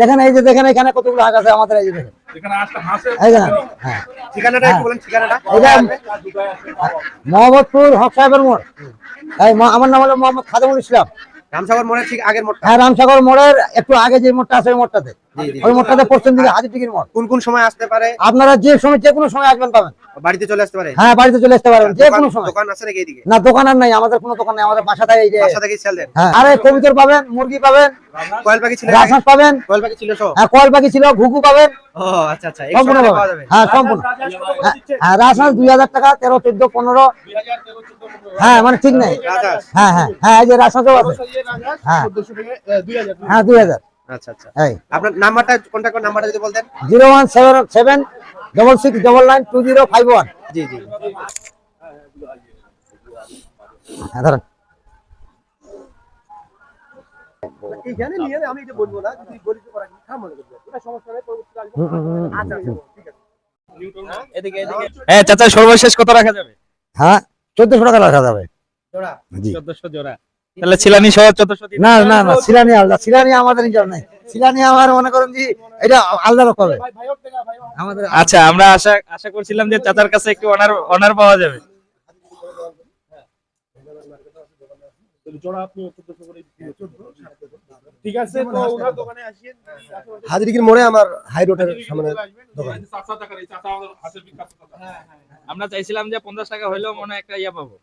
দেখেন এই যে দেখেন এখানে কতগুলো হাঁস আছে আমাদের এই যে দেখেন। হ্যাঁ। এটা মোহাম্মদপুর হক সাহেবের মোড়। আমার নাম হলো মোহাম্মদ খাদেমুল ইসলাম। রামসাগর মোড়ের ঠিক আগের মোড়টা। হ্যাঁ রামসাগর মোড়ের একটু আগে যে মোড়টা আছে ওই মোড়টাতে। ওই মোড়টাতে পশ্চিম দিকে হাজির টিকির মোড়। কোন কোন সময় আসতে পারে? আপনারা যে সময় যে কোনো সময় আসবেন পাবেন। বাড়িতে চলে আসতে পারে? হ্যাঁ বাড়িতে চলে আসতে পারবেন যে কোনো সময়। দোকান আছে নাকি এইদিকে? না দোকান আর নাই আমাদের কোনো দোকান নেই আমাদের বাসা থাকে এই যে বাসা থেকে সেল দেন। হ্যাঁ আরে কবিতর পাবেন মুরগি পাবেন কয়েল পাখি ছিল রাজহাঁস পাবেন। কয়েল পাখি ছিল সব? হ্যাঁ কয়েল পাখি ছিল ঘুঘু পাবেন। ও আচ্ছা আচ্ছা সম্পূর্ণ পাওয়া যাবে। হ্যাঁ সম্পূর্ণ। হ্যাঁ, হ্যাঁ রাজহাঁস দুই হাজার টাকা তেরো চোদ্দ পনেরো। হ্যাঁ মানে ঠিক নেই। হ্যাঁ হ্যাঁ হ্যাঁ এই যে রাজহাঁসও আছে। হ্যাঁ। হ্যাঁ দুই হাজার। আচ্ছা আচ্ছা। আপনার নাম্বারটা কন্ট্যাক্ট নাম্বারটা যদি বলতেন। Zero one seven seven double six double nine two zero five one জি জি। হ্যাঁ ধরেন। এইখানে নিয়ে আমি এটা বলব না যদি বলি তো করা খাম মনে করবে এটা সমস্যা নেই পরবর্তীতে আসব। হুম, হুম, হুম, আচ্ছা আচ্ছা ঠিক আছে। হ্যাঁ চাচা সর্বশেষ কত রাখা যাবে? হ্যাঁ চোদ্দশো টাকা রাখা যাবে। জোড়া। জি। চোদ্দশো জোড়া তাহলে ছিলানি সহ না না না সিলানি আলাদা সিলানি আমাদের নিজের নাই। সিলানি আমার মনে করেন যে এটা আলাদা রকম হবে। আমাদের আচ্ছা আমরা আশা আশা করছিলাম যে চাচার কাছে একটু অনার অনার পাওয়া যাবে। হাজিরিকির মোড়ে আমার হাই রোডের সামনে দোকান। আমরা চাইছিলাম যে পঞ্চাশ টাকা হইলেও মনে হয় একটা ইয়া পাবো।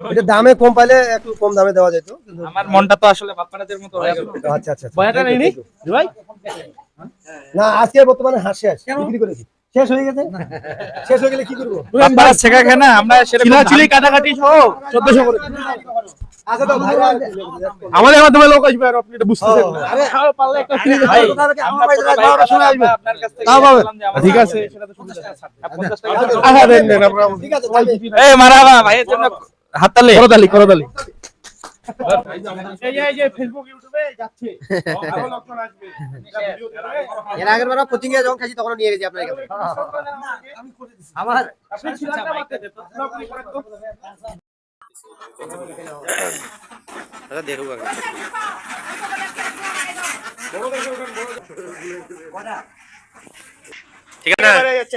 এটা দামে কম পাইলে একটু কম দামে দেওয়া যেত আমার মনটা তো আসলে বাপ্পারাজের মতো হয়ে গেল। আচ্ছা আচ্ছা বয়াটা নেই নি? ভাই না আজকে বর্তমানে হাসি আস বিক্রি করেছি। শেষ হয়ে গেছে? শেষ হয়ে গেলে কি করব? বাপ্পারা শেখা খায় না আমরা সেরকম চিলাচিলি কাটাকাটি সহ চোদ্দশো করে। আচ্ছা আমাদের মাধ্যমে লোক আসবে আর আপনি এটা বুঝতেছেন ঠিক আছে। সেটা তো সুবিধা। আছে। আর 50 টাকা আহা দেন। দেন আমরা ঠিক আছে মারাবা ভাইয়ের জন্য হাততালি। করদালি করদালি এই যে এই যে ফেসবুক ইউটিউবে যাচ্ছে। আরও লোকজন আসবে। এটা ভিডিও দেবে এর আগের বার কোচিং এ যখন খাইছি তখন নিয়ে গেছি আপনার আমার। আচ্ছা দেখো। ঠিক আছে?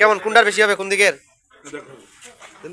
কেমন? কোনটার বেশি হবে? কোন দিকের? কোন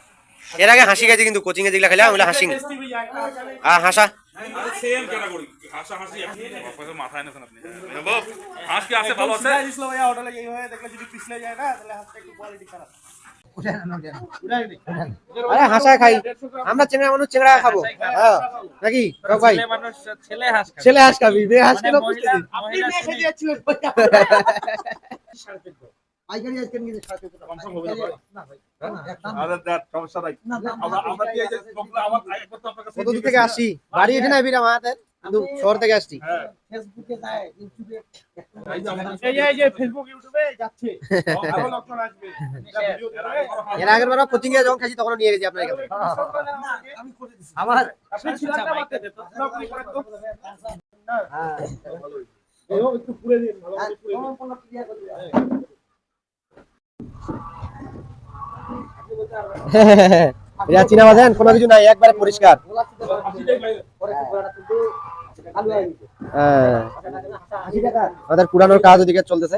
এর আগে হাসি গেছে কিন্তু কোচিং এ যেগুলা খেলা ওগুলা হাসি আর হাসা সেম ক্যাটাগরি হাসা। হাসি আপনার মাথায় নেছেন আপনি বাবু হাঁস কি আছে ভালো আছে আরে হাসা খাই। আমরা চেংড়া মানুষ চেংড়া খাব। নাকি? ভাই। ছেলে হাঁস খায়। ছেলে হাঁস খাবি মেয়ে হাঁস মানে কেন পাইকারি আজকে নিয়ে যেতে সাথে কনফার্ম হবে না ভাই। কত দূর থেকে আসি? বাড়ি এখানে আইবি আমাদের কিন্তু শহর থেকে আসছি। হ্যাঁ। ফেসবুকে যায় ইউটিউবে এই এই যে ফেসবুক ইউটিউবে যাচ্ছে। আরও লোকজন আসবে। এটা ভিডিও দেবে এর আগের বার কোচিং এ যখন খাইছি তখন নিয়ে গেছি আপনার কাছে আমি করে দিছি। আমার আপনি ছিলেন না বাড়িতে? আপনি করেন তো। হ্যাঁ। এই একটু পুড়ে দিন ভালো করে পুড়ে দিন। সম্পূর্ণ ক্লিয়ার করে দিলাম। এটা চিনা কোনো কিছু নাই, একবারে পরিষ্কার। হয়ে। আমাদের পুরানোর কাজ ওদিকে চলতেছে।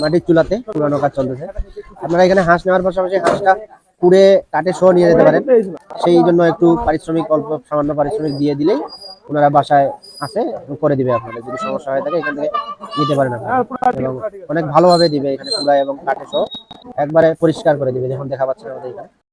মাটির চুলাতে পুরানো কাজ চলতেছে। আপনারা এখানে হাঁস নেওয়ার পাশাপাশি হাঁসটা কুড়ে কাটে সহ নিয়ে যেতে পারেন। সেই জন্য একটু পারিশ্রমিক, অল্প সামান্য পারিশ্রমিক দিয়ে দিলেই ওনারা বাসায় আসে করে দিবে আপনাদের। যদি সমস্যা হয়ে থাকে, এখান থেকে নিতে পারেন অনেক ভালোভাবে দিবে এখানে পুরা এবং কাটে সহ। একবারে পরিষ্কার করে দিবে যখন দেখা পাচ্ছেন আমাদের এখানে।